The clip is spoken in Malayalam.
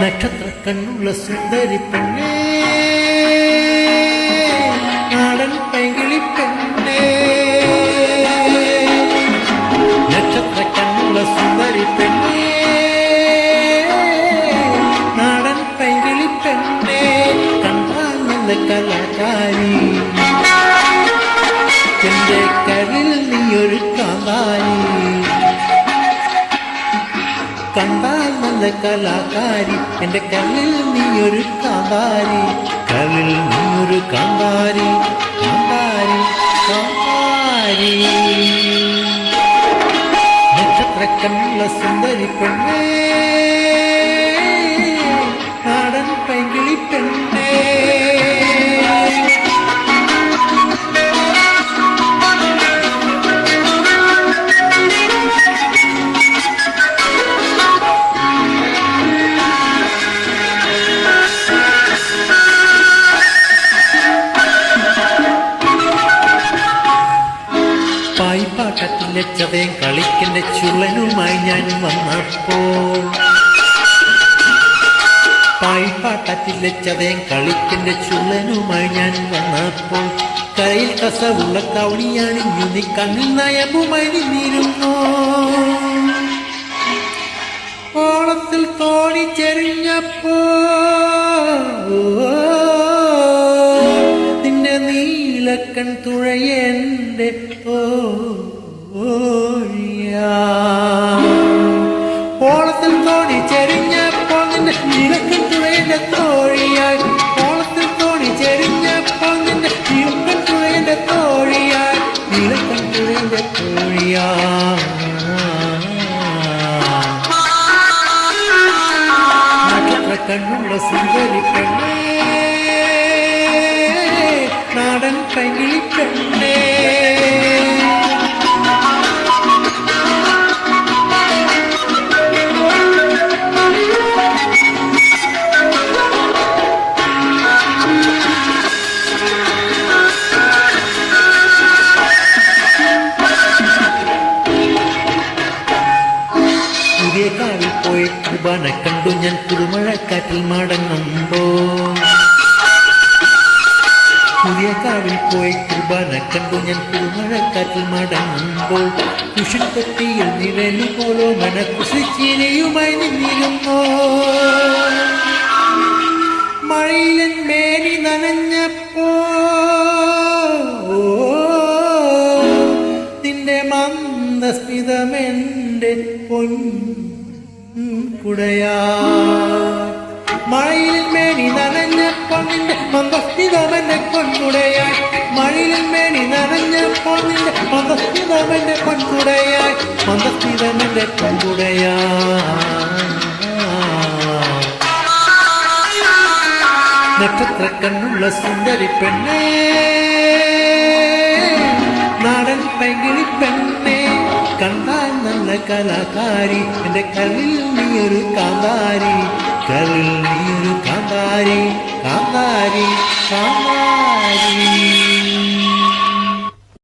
കണ്ണുള്ള സുന്ദരി പെണ്ണേ നാടൻ പൈകിളി പെണ്ണേ നക്ഷത്ര കണ്ണുള്ള സുന്ദരി പെണ്ണേ നാടൻ പൈകിളി പെണ്ണേ കണ്ടാൽ നല്ല കലാകാരി എന്റെ കരളിൽ നീ ഒരു കാന്താരി കണ്ടാൽ നല്ല കലാകാരി എന്റെ കല്ലിൽ നീ ഒരു കാന്താരി കല്ലിൽ നീ ഒരു കാന്താരി കാന്താരി കാന്താരി നക്ഷത്രക്കണ്ണുള്ള സുന്ദരി പെണ്ണേ പായിപ്പാട്ടത്തിലെ ചതയും കളിക്കന്റെ ചുള്ളനുമായി ഞാൻ വന്നപ്പോൾ. പായിപ്പാട്ടത്തിലെ ചതയും കളിക്കന്റെ ചുള്ളനുമായി ഞാൻ വന്നപ്പോൾ. കരയിൽ കസവുള്ള കവണിയാണിഞ്ഞു നീ കണ്ണിൽ നയമ്പുമായി നിന്നിരുന്നു. ഓളത്തിൽ തോണി ചെരിഞ്ഞപ്പോ നിന്റെ നീലക്കൺ തുഴയെന്റെ ഓഴിയാ ഓളത്തിൽ തോണി ചെരിഞ്ഞപ്പോൾ നിന്റെ നീലക്കൺ തുഴയന്റെ തോഴിയായി. ഓളത്തിൽ തോണി ചെരിഞ്ഞപ്പോൾ നിന്റെ നീലക്കൺ തുഴയന്റെ തോഴിയായി. നീലക്കൺ തുഴയന്റെ തോഴിയാ നക്ഷത്ര കണ്ണുള്ള സുന്ദരി പെണ്ണേ നാടൻ പൈകിളി പെണ്ണേ. കുർബാന കണ്ടു ഞാൻ കുറുമഴക്കാറ്റിൽ മടങ്ങുമ്പോ. പുതിയ കാവിൽ പോയി കുർബാന കണ്ടു ഞാൻ കുറുമഴക്കാറ്റിൽ മടങ്ങുമ്പോൾ കുഷിൻ പട്ടിയിൽ നിഴലു പോലോ മനക്കുശിച്ചിരിയുമായി നിന്നിരുന്നോ. മഴയിലൻ മേനി നനഞ്ഞപ്പോ. നിന്റെ മന്ദസ്മിതമെന്റെ പൊൻ കുടയാ. മഴയിൽ മേനി നനഞ്ഞപ്പോൾ നിന്റെ മന്ദസ്മിതമെന്റെ പൊൻകുടയായി. മഴയിൽ മേനി നനഞ്ഞപ്പോൾ നിന്റെ മന്ദസ്ഥിതമന്റെ പൊൻകുടയായി. മന്ദസ്മിതമെന്റെ പൊൻകുടയാ. നക്ഷത്ര കണ്ണുള്ള സുന്ദരി പെണ്ണേ. നാടൻ പൈകിളി പെണ്ണേ. കണ്ട കലാകാരി എന്റെ കല്ലിൽ നീയൊരു കാന്താരി കല്ലിൽ നീയൊരു കാന്താരി കാന്താരി കാന്താരി.